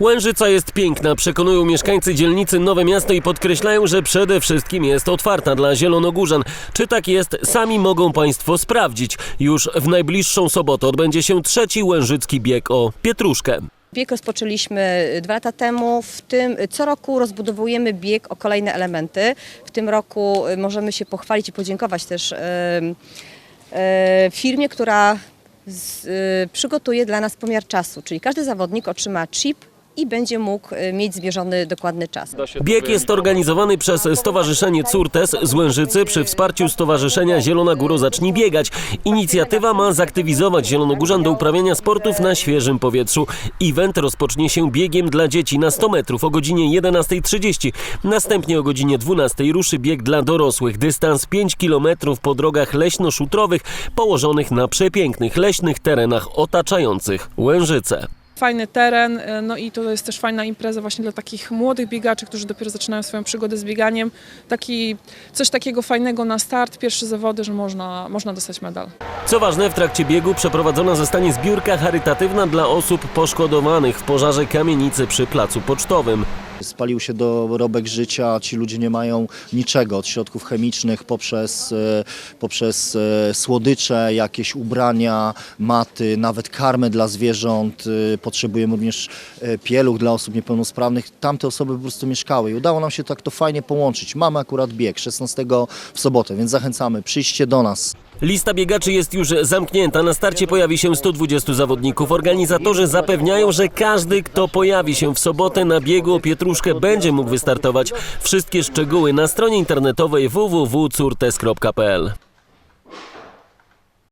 Łężyca jest piękna, przekonują mieszkańcy dzielnicy Nowe Miasto i podkreślają, że przede wszystkim jest otwarta dla zielonogórzan. Czy tak jest, sami mogą Państwo sprawdzić. Już w najbliższą sobotę odbędzie się trzeci łężycki bieg o Pietruszkę. Bieg rozpoczęliśmy dwa lata temu. W tym co roku rozbudowujemy bieg o kolejne elementy. W tym roku y, możemy się pochwalić i podziękować też em, e, firmie, która z, y, przygotuje dla nas pomiar czasu, czyli każdy zawodnik otrzyma chip i będzie mógł y, mieć zmierzony dokładny czas. Bieg jest organizowany przez Stowarzyszenie Curtes z Łężycy przy wsparciu Stowarzyszenia Zielona Góro Zacznij Biegać. Inicjatywa ma zaktywizować zielonogórzan do uprawiania sportów na świeżym powietrzu. Event rozpocznie się biegiem dla dzieci na 100 metrów o godzinie 11.30. Następnie o godzinie 12.00 ruszy bieg dla dorosłych. Dystans 5 km po drogach leśno-szutrowych położonych na przepięknych leśnych terenach otaczających Łężyce. Fajny teren, e, no i to jest też fajna impreza właśnie dla takich młodych biegaczy, którzy dopiero zaczynają swoją przygodę z bieganiem. Taki, coś takiego fajnego na start, pierwsze zawody, że można, można dostać medal. Co ważne, w trakcie biegu przeprowadzona zostanie zbiórka charytatywna dla osób poszkodowanych w pożarze kamienicy przy Placu Pocztowym. Spalił się dorobek życia, ci ludzie nie mają niczego od środków chemicznych poprzez, e, poprzez e, słodycze, jakieś ubrania, maty, nawet karmę dla zwierząt. e, Potrzebujemy również pieluch dla osób niepełnosprawnych. Tamte osoby po prostu mieszkały i udało nam się tak to fajnie połączyć. Mamy akurat bieg 16 w sobotę, więc zachęcamy, przyjdźcie do nas. Lista biegaczy jest już zamknięta. Na starcie pojawi się 120 zawodników. Organizatorzy zapewniają, że każdy, kto pojawi się w sobotę na biegu o Pietruszkę, będzie mógł wystartować. Wszystkie szczegóły na stronie internetowej www.curtes.pl.